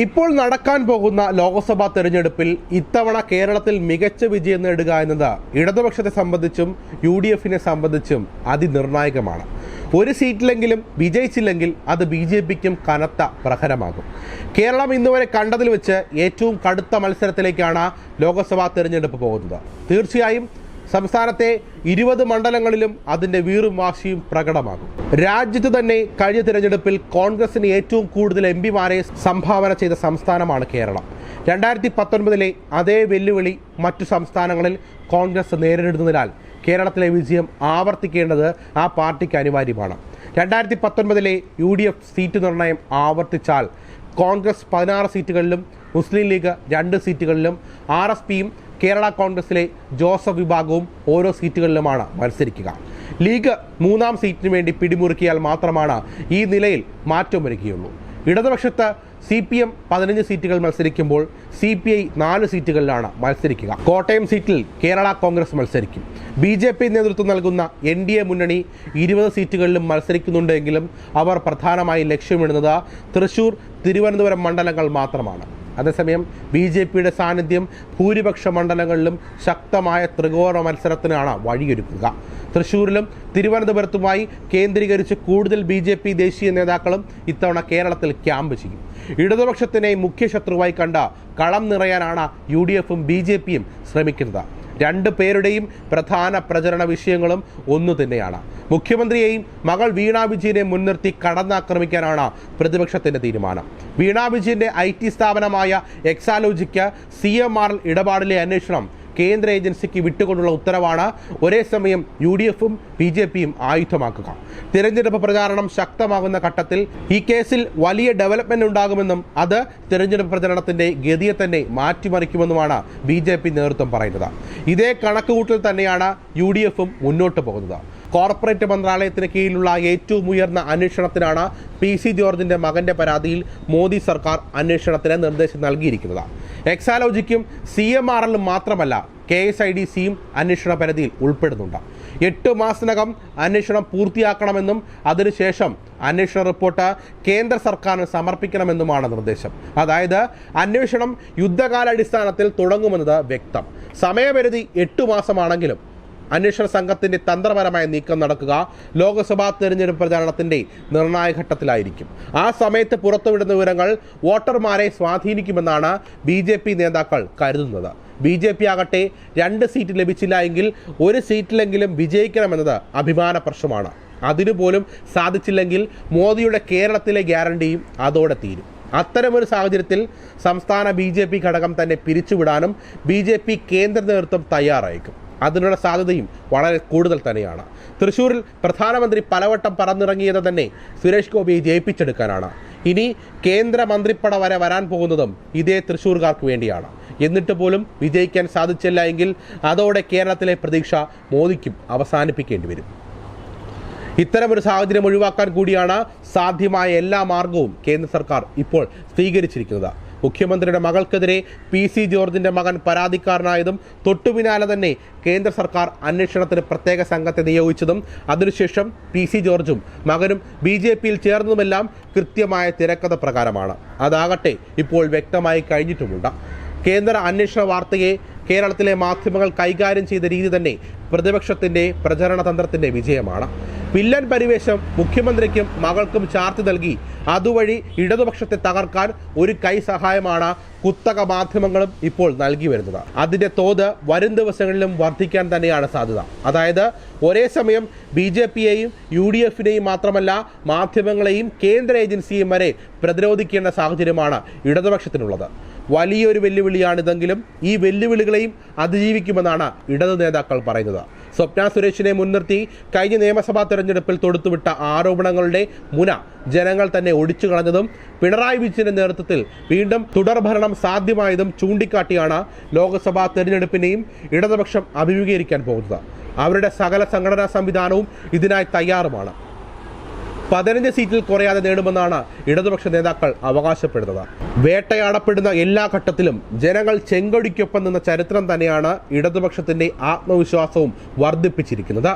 ഇപ്പോൾ നടക്കാൻ പോകുന്ന ലോക്സഭാ തെരഞ്ഞെടുപ്പിൽ ഇത്തവണ കേരളത്തിൽ മികച്ച വിജയം നേടുക എന്നത് ഇടതുപക്ഷത്തെ സംബന്ധിച്ചും യു ഡി എഫിനെ സംബന്ധിച്ചും അതിനിർണായകമാണ്. ഒരു സീറ്റിലെങ്കിലും വിജയിച്ചില്ലെങ്കിൽ അത് ബി ജെ പിക്കും കനത്ത പ്രഹരമാകും. കേരളം ഇന്നുവരെ കണ്ടതിൽ വെച്ച് ഏറ്റവും കടുത്ത മത്സരത്തിലേക്കാണ് ലോക്സഭാ തെരഞ്ഞെടുപ്പ് പോകുന്നത്. തീർച്ചയായും സംസ്ഥാനത്തെ ഇരുപത് മണ്ഡലങ്ങളിലും അതിന്റെ വീറും വാശിയും പ്രകടമാകും. രാജ്യത്ത് തന്നെ കഴിഞ്ഞ തിരഞ്ഞെടുപ്പിൽ കോൺഗ്രസിന് ഏറ്റവും കൂടുതൽ എം പിമാരെ സംഭാവന ചെയ്ത സംസ്ഥാനമാണ് കേരളം. രണ്ടായിരത്തി പത്തൊൻപതിലെ അതേ വെല്ലുവിളി മറ്റു സംസ്ഥാനങ്ങളിൽ കോൺഗ്രസ് നേരിടുന്നതിനാൽ കേരളത്തിലെ വിജയം ആവർത്തിക്കേണ്ടത് ആ പാർട്ടിക്ക് അനിവാര്യമാണ്. രണ്ടായിരത്തി പത്തൊൻപതിലെ യു ഡി എഫ് സീറ്റ് നിർണയം ആവർത്തിച്ചാൽ കോൺഗ്രസ് പതിനാറ് സീറ്റുകളിലും മുസ്ലിം ലീഗ് രണ്ട് സീറ്റുകളിലും ആർ എസ് പിയും കേരള കോൺഗ്രസിലെ ജോസഫ് വിഭാഗവും ഓരോ സീറ്റുകളിലുമാണ് മത്സരിക്കുക. ലീഗ് മൂന്നാം സീറ്റിന് വേണ്ടി പിടിമുറുക്കിയാൽ മാത്രമാണ് ഈ നിലയിൽ മാറ്റം വരികയുള്ളൂ. ഇടതുപക്ഷത്ത് സി പി എം പതിനഞ്ച് സീറ്റുകൾ മത്സരിക്കുമ്പോൾ സി പി ഐ നാല് സീറ്റുകളിലാണ് മത്സരിക്കുക. കോട്ടയം സീറ്റിൽ കേരള കോൺഗ്രസ് മത്സരിക്കും. ബി ജെ പി നേതൃത്വം നൽകുന്ന എൻ ഡി എ മുന്നണി ഇരുപത് സീറ്റുകളിലും മത്സരിക്കുന്നുണ്ടെങ്കിലും അവർ പ്രധാനമായി ലക്ഷ്യമിടുന്നത് തൃശൂർ തിരുവനന്തപുരം മണ്ഡലങ്ങൾ മാത്രമാണ്. അതേസമയം ബി ജെ പിയുടെ സാന്നിധ്യം ഭൂരിപക്ഷ മണ്ഡലങ്ങളിലും ശക്തമായ ത്രികോണ മത്സരത്തിനാണ് വഴിയൊരുക്കുക. തൃശൂരിലും തിരുവനന്തപുരത്തുമായി കേന്ദ്രീകരിച്ച് കൂടുതൽ ബി ജെ പി ദേശീയ നേതാക്കളും ഇത്തവണ കേരളത്തിൽ ക്യാമ്പ് ചെയ്യും. ഇടതുപക്ഷത്തിനെ മുഖ്യ ശത്രുവായി കണ്ട കളം നിറയാനാണ് യു ഡി എഫും ബി ജെ പിയും ശ്രമിക്കുന്നത്. രണ്ട് പേരുടെയും പ്രധാന പ്രചരണ വിഷയങ്ങളും ഒന്നു തന്നെയാണ്. മുഖ്യമന്ത്രിയെയും മകൾ വീണ വിജയനെ മുൻനിർത്തി കടന്നാക്രമിക്കാനാണ് പ്രതിപക്ഷത്തിന്റെ തീരുമാനം. വീണ വിജയന്റെ ഐ ടി സ്ഥാപനമായ എക്സാലോജിക്ക് സി എം ആർ ഇടപാടിലെ അന്വേഷണം കേന്ദ്ര ഏജൻസിക്ക് വിട്ടുകൊണ്ടുള്ള ഉത്തരവാണ്. ഒരേ സമയം യു ഡി എഫും ബി ജെ പിയും ആയുധമാക്കുക. തിരഞ്ഞെടുപ്പ് പ്രചാരണം ശക്തമാകുന്ന ഘട്ടത്തിൽ ഈ കേസിൽ വലിയ ഡെവലപ്മെന്റ് ഉണ്ടാകുമെന്നും അത് തിരഞ്ഞെടുപ്പ് പ്രചരണത്തിന്റെ ഗതിയെ തന്നെ മാറ്റിമറിക്കുമെന്നുമാണ് ബി ജെ പി നേതൃത്വം പറയുന്നത്. ഇതേ കണക്കുകൂട്ടൽ തന്നെയാണ് യു ഡി എഫും മുന്നോട്ട് പോകുന്നത്. കോർപ്പറേറ്റ് മന്ത്രാലയത്തിന് കീഴിലുള്ള ഏറ്റവും ഉയർന്ന അന്വേഷണത്തിനാണ് പി സി ജോർജിന്റെ മകന്റെ പരാതിയിൽ മോദി സർക്കാർ അന്വേഷണത്തിന് നിർദ്ദേശം നൽകിയിരിക്കുന്നത്. എക്സാലോജിക്കും സി എം ആർ എല്ലും മാത്രമല്ല കെ എസ് ഐ ഡി സിയും അന്വേഷണ പരിധിയിൽ ഉൾപ്പെടുന്നുണ്ട്. എട്ട് മാസത്തിനകം അന്വേഷണം പൂർത്തിയാക്കണമെന്നും അതിനുശേഷം അന്വേഷണ റിപ്പോർട്ട് കേന്ദ്ര സർക്കാരിന് സമർപ്പിക്കണമെന്നുമാണ് നിർദ്ദേശം. അതായത് അന്വേഷണം യുദ്ധകാലാടിസ്ഥാനത്തിൽ തുടങ്ങുമെന്നത് വ്യക്തം. സമയപരിധി എട്ട് മാസമാണെങ്കിലും അന്വേഷണ സംഘത്തിന്റെ തന്ത്രപരമായ നീക്കം നടക്കുക ലോക്സഭാ തെരഞ്ഞെടുപ്പ് പ്രചാരണത്തിന്റെ നിർണായക ഘട്ടത്തിലായിരിക്കും. ആ സമയത്ത് പുറത്തുവിടുന്ന വിവരങ്ങൾ വോട്ടർമാരെ സ്വാധീനിക്കുമെന്നാണ് ബി ജെ പി നേതാക്കൾ കരുതുന്നത്. ബി ജെ പി ആകട്ടെ രണ്ട് സീറ്റ് ലഭിച്ചില്ല എങ്കിൽ ഒരു സീറ്റിലെങ്കിലും വിജയിക്കണമെന്നത് അഭിമാന പ്രശ്നമാണ്. അതിനുപോലും സാധിച്ചില്ലെങ്കിൽ മോദിയുടെ കേരളത്തിലെ ഗ്യാരണ്ടിയും അതോടെ തീരും. അത്തരമൊരു സാഹചര്യത്തിൽ സംസ്ഥാന ബി ജെ പി ഘടകം തന്നെ പിരിച്ചുവിടാനും ബി ജെ പി കേന്ദ്ര നേതൃത്വം തയ്യാറായേക്കും. അതിനുള്ള സാധ്യതയും വളരെ കൂടുതൽ തന്നെയാണ്. തൃശ്ശൂരിൽ പ്രധാനമന്ത്രി പലവട്ടം പറന്നിറങ്ങിയത് തന്നെ സുരേഷ് ഗോപിയെ ജയിപ്പിച്ചെടുക്കാനാണ്. ഇനി കേന്ദ്രമന്ത്രിപ്പട വരെ വരാൻ പോകുന്നതും ഇതേ തൃശ്ശൂർകാർക്ക് വേണ്ടിയാണ്. എന്നിട്ട് പോലും വിജയിക്കാൻ സാധിച്ചില്ല എങ്കിൽ അതോടെ കേരളത്തിലെ പ്രതീക്ഷ മോദിക്കും അവസാനിപ്പിക്കേണ്ടി വരും. ഇത്തരമൊരു സാഹചര്യം ഒഴിവാക്കാൻ കൂടിയാണ് സാധ്യമായ എല്ലാ മാർഗവും കേന്ദ്ര സർക്കാർ ഇപ്പോൾ സ്വീകരിച്ചിരിക്കുന്നത്. മുഖ്യമന്ത്രിയുടെ മകൾക്കെതിരെ പി സി ജോർജിന്റെ മകൻ പരാതിക്കാരനായതും തൊട്ടു പിന്നാലെ തന്നെ കേന്ദ്ര സർക്കാർ അന്വേഷണത്തിന് പ്രത്യേക സംഘത്തെ നിയോഗിച്ചതും അതിനുശേഷം പി സി ജോർജും മകനും ബി ജെ പിയിൽ ചേർന്നതുമെല്ലാം കൃത്യമായ തിരക്കഥ പ്രകാരമാണ്. അതാകട്ടെ ഇപ്പോൾ വ്യക്തമായി കഴിഞ്ഞിട്ടുമുണ്ട്. കേന്ദ്ര അന്വേഷണ വാർത്തയെ കേരളത്തിലെ മാധ്യമങ്ങൾ കൈകാര്യം ചെയ്ത രീതി തന്നെ പ്രതിപക്ഷത്തിന്റെ പ്രചരണ തന്ത്രത്തിന്റെ വിജയമാണ്. വില്ലൻ പരിവേഷം മുഖ്യമന്ത്രിക്കും മകൾക്കും ചാർത്തി നൽകി. അതുവഴി ഇടതുപക്ഷത്തെ തകർക്കാൻ ഒരു കൈ സഹായമാണ് കുത്തക മാധ്യമങ്ങളും ഇപ്പോൾ നൽകി വരുന്നത്. അതിന്റെ തോത് വരും ദിവസങ്ങളിലും വർദ്ധിക്കാൻ തന്നെയാണ് സാധ്യത. അതായത് ഒരേ സമയം ബി ജെ പിയെയും യു ഡി എഫിനെയും മാത്രമല്ല മാധ്യമങ്ങളെയും കേന്ദ്ര ഏജൻസിയും വരെ പ്രതിരോധിക്കേണ്ട സാഹചര്യമാണ് ഇടതുപക്ഷത്തിനുള്ളത്. വലിയൊരു വെല്ലുവിളിയാണിതെങ്കിലും ഈ വെല്ലുവിളികളെയും അതിജീവിക്കുമെന്നാണ് ഇടതു നേതാക്കൾ പറയുന്നത്. സ്വപ്ന സുരേഷിനെ മുൻനിർത്തി കഴിഞ്ഞ നിയമസഭാ തെരഞ്ഞെടുപ്പിൽ തൊടുത്തുവിട്ട ആരോപണങ്ങളുടെ മുന ജനങ്ങൾ തന്നെ ഒടിച്ചു കളഞ്ഞതും പിണറായി വിജയന്റെ നേതൃത്വത്തിൽ വീണ്ടും തുടർഭരണം സാധ്യമായതും ചൂണ്ടിക്കാട്ടിയാണ് ലോക്സഭാ തെരഞ്ഞെടുപ്പിനെയും ഇടതുപക്ഷം അഭിമുഖീകരിക്കാൻ പോകുന്നത്. അവരുടെ സകല സംഘടനാ സംവിധാനവും ഇതിനായി തയ്യാറുമാണ്. പതിനഞ്ച് സീറ്റിൽ കുറയാതെ നേടുമെന്നാണ് ഇടതുപക്ഷ നേതാക്കൾ അവകാശപ്പെടുന്നത്. വേട്ടയാടപ്പെടുന്ന എല്ലാ ഘട്ടത്തിലും ജനങ്ങൾ ചെങ്കൊടിക്കൊപ്പം നിന്ന ചരിത്രം തന്നെയാണ് ഇടതുപക്ഷത്തിന്റെ ആത്മവിശ്വാസവും വർദ്ധിപ്പിച്ചിരിക്കുന്നത്.